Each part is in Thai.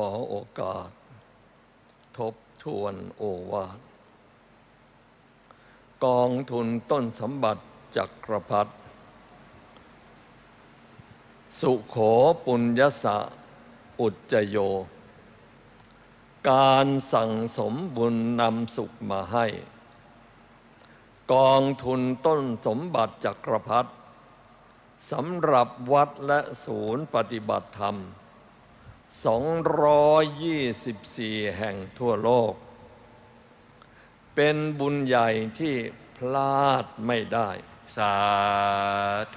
ขอโอกาส ทบทวนโอวาท กองทุนต้นสมบัติจักรพรรดิสุโขปุญญสะอุจจโย การสั่งสมบุญนำสุขมาให้ กองทุนต้นสมบัติจักรพรรดิสำหรับวัดและศูนย์ปฏิบัติธรรม 224 แห่งทั่วโลก เป็นบุญใหญ่ที่พลาดไม่ได้ สา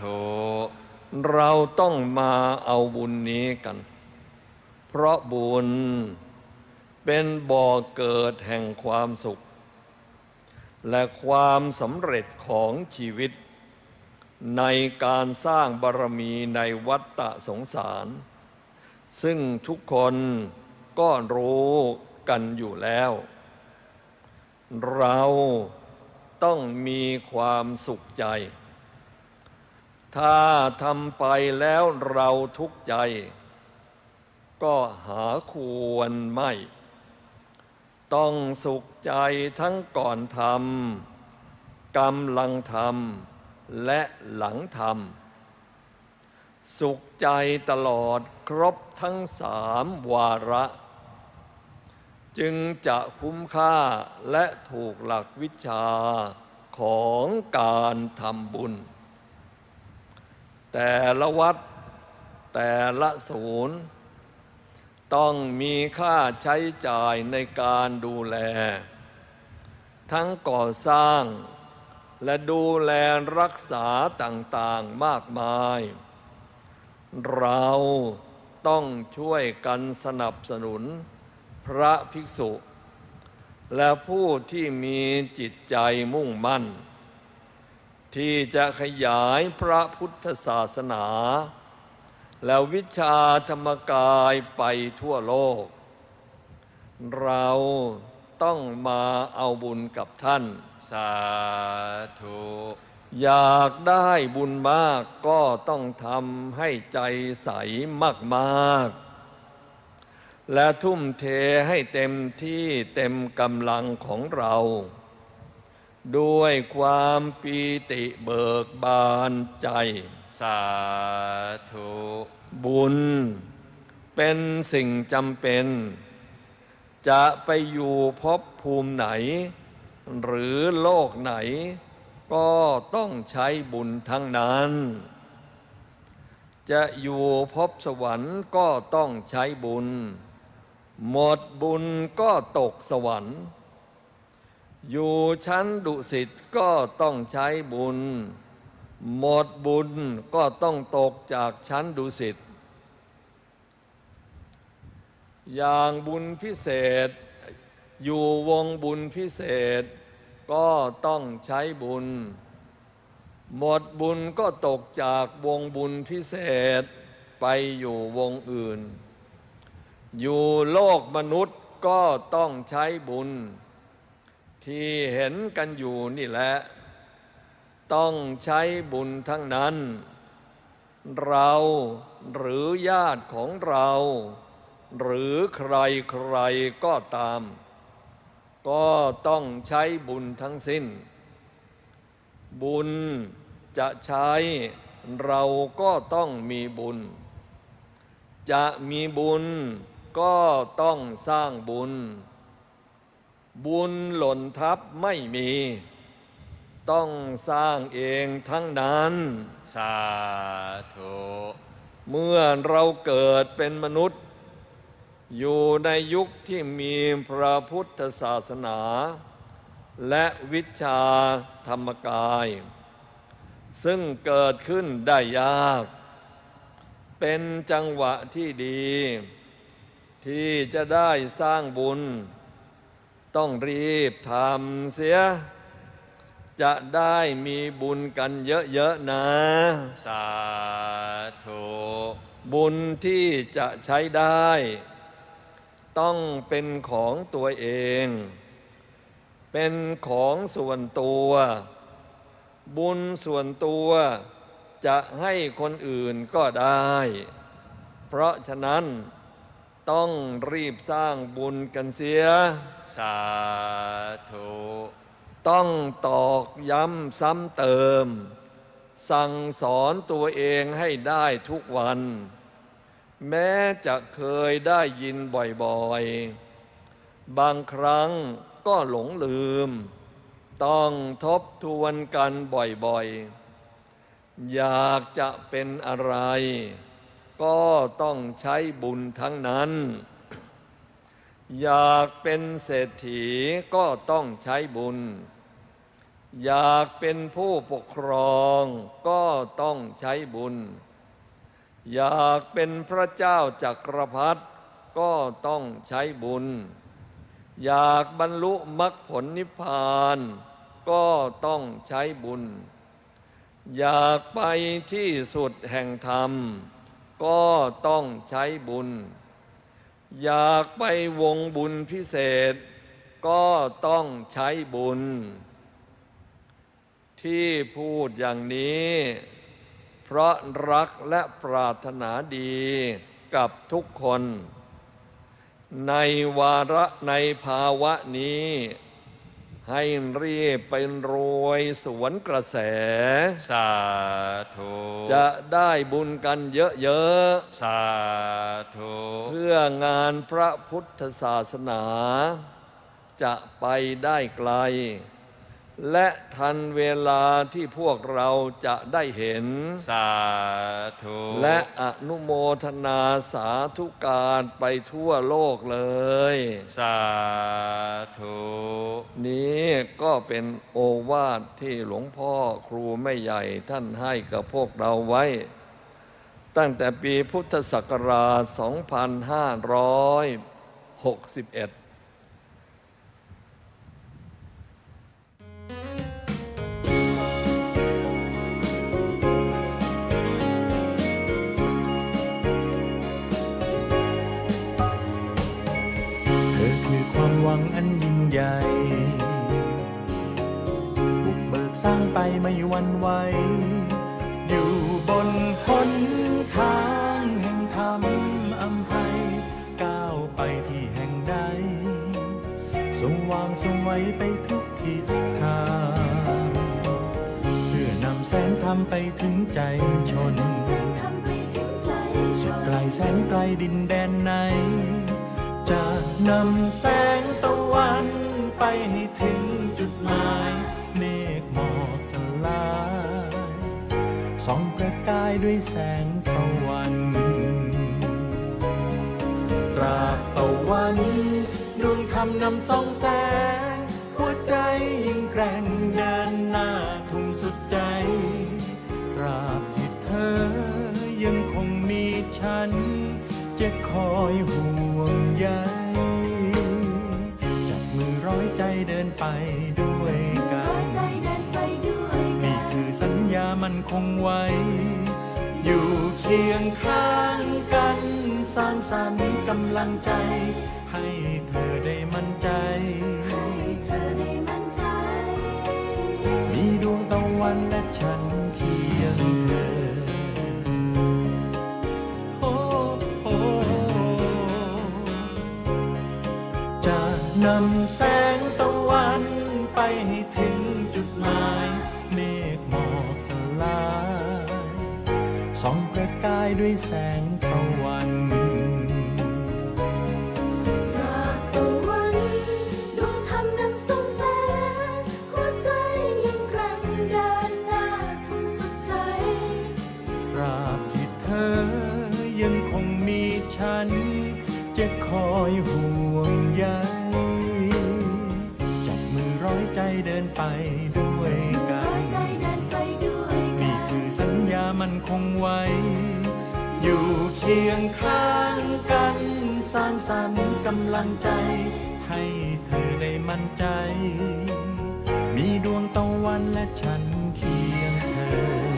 ธุเราต้องมาเอาบุญนี้กัน เพราะบุญเป็นบ่อเกิดแห่งความสุข และความสำเร็จของชีวิต ในการสร้างบารมีในวัฏฏะสงสาร ซึ่งทุกคนก็รู้กันอยู่แล้ว เราต้องมีความสุขใจ ถ้าทำไปแล้วเราทุกข์ใจ ก็หาควรไม่ ต้องสุขใจทั้งก่อนทำกำลังทำและหลังทำ สุขใจตลอดครบทั้งสามวาระ จึงจะคุ้มค่าและถูกหลักวิชาของการทำบุญ แต่ละวัดแต่ละศูนย์ ต้องมีค่าใช้จ่ายในการดูแล ทั้งก่อสร้าง และดูแลรักษาต่างๆมากมาย เราต้องช่วยกันสนับสนุนพระภิกษุ และผู้ที่มีจิตใจมุ่งมั่น ที่จะขยายพระพุทธศาสนา และวิชาธรรมกายไปทั่วโลก เราต้องมาเอาบุญกับท่าน สาธุ อยากได้บุญมากก็ต้องทำให้ใจใสมาก ๆ และทุ่มเทให้เต็มที่เต็มกำลังของเรา ด้วยความปีติเบิกบานใจ สาธุ บุญ เป็นสิ่งจำเป็น จะไปอยู่ภพภูมิไหน หรือโลกไหน ก็ต้องใช้บุญทั้งนั้น จะอยู่ภพสวรรค์ก็ต้องใช้บุญ หมดบุญก็ตกสวรรค์ อยู่ชั้นดุสิตก็ต้องใช้บุญ หมดบุญก็ต้องตกจากชั้นดุสิตอย่างบุญพิเศษ อยู่วงบุญพิเศษ ก็ต้องใช้บุญ หมดบุญก็ตกจากวงบุญพิเศษไปอยู่วงอื่น อยู่โลกมนุษย์ก็ต้องใช้บุญ ที่เห็นกันอยู่นี่แหละ ต้องใช้บุญทั้งนั้น เราหรือญาติของเรา หรือใครใครก็ตาม ก็ต้องใช้บุญทั้งสิ้น บุญจะใช้เราก็ต้องมีบุญ จะมีบุญก็ต้องสร้างบุญ บุญหล่นทับไม่มี ต้องสร้างเองทั้งนั้น สาธุ เมื่อเราเกิดเป็นมนุษย์ อยู่ในยุคที่มีพระพุทธศาสนา และวิชาธรรมกาย ซึ่งเกิดขึ้นได้ยาก เป็นจังหวะที่ดี ที่จะได้สร้างบุญ ต้องรีบทำเสีย จะได้มีบุญกันเยอะ ๆ นะ สาธุ บุญที่จะใช้ได้ ต้องเป็นของตัวเอง เป็นของส่วนตัว บุญส่วนตัวจะให้คนอื่นก็ได้ เพราะฉะนั้นต้องรีบสร้างบุญกันเสีย สาธุ ต้องตอกย้ำซ้ำเติม สั่งสอนตัวเองให้ได้ทุกวัน แม้จะเคยได้ยินบ่อยๆ บางครั้งก็หลงลืม ต้องทบทวนกันบ่อยๆ อยากจะเป็นอะไร ก็ต้องใช้บุญทั้งนั้น อยากเป็นเศรษฐีก็ต้องใช้บุญ อยากเป็นผู้ปกครองก็ต้องใช้บุญ อยากเป็นพระเจ้าจักรพรรดิก็ต้องใช้บุญ อยากบรรลุมรรคผลนิพพาน ก็ต้องใช้บุญ อยากไปที่สุดแห่งธรรม ก็ต้องใช้บุญ อยากไปวงบุญพิเศษ ก็ต้องใช้บุญ ที่พูดอย่างนี้ เพราะรักและปรารถนาดีกับทุกคน ในวาระในภาวะนี้ ให้รีบเป็นรวยสวนกระแส สาธุจะได้บุญกันเยอะสาธุๆเพื่องานพระพุทธศาสนา จะไปได้ไกล และทันเวลาที่พวกเราจะได้เห็น สาธุ และอนุโมทนาสาธุการไปทั่วโลกเลย สาธุ นี้ก็เป็นโอวาทที่หลวงพ่อครูไม่ใหญ่ท่านให้กับพวกเราไว้ ตั้งแต่ปีพุทธศักราช 2561 ใดสงวางสงไว้ไปทุกทิศทาง เพื่อนำแสงธรรมไปถึงใจชนไปถึงใจชสุดไกลแสนไกลดินแดนไหน จะนำแสงตะวันไปให้ถึงจุดหมายเมฆหมอกสลายส่องประกายด้วยแสง ดวงธรรมนำส่องแสง หัวใจยิ่งแกร่งเดินหน้าทุ่งสุดใจ ตราบที่เธอยังคงมีฉัน จะคอยห่วงใยจับมือร้อยใจเดินไปด้วยกัร้อยนใจเดินไปด้วยกันี่นคือสัญญามันคงไว้ อยู่เคียงข้างกัน สร้างสรรค์กำลังใจ ให้เธอได้มั่นใจ ให้เธอได้มั่นใจ มีดวงตะวันและฉันเคียงเธอโอ้โอ้จะนำแสงตะวันไปให้ถึงจุดหมายเมฆหมอกสลายส่องประกายด้วยแสงตะวัน คอยห่วงใยจับมือร้อยใจเดินไปด้วยกัน นี่คือสัญญามันคงไว้ อยู่เคียงข้างกันสร้างสรรค์กำลังใจ ให้เธอได้มั่นใจ มีดวงตะวันและฉันเคียงเธอ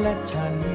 และฉัน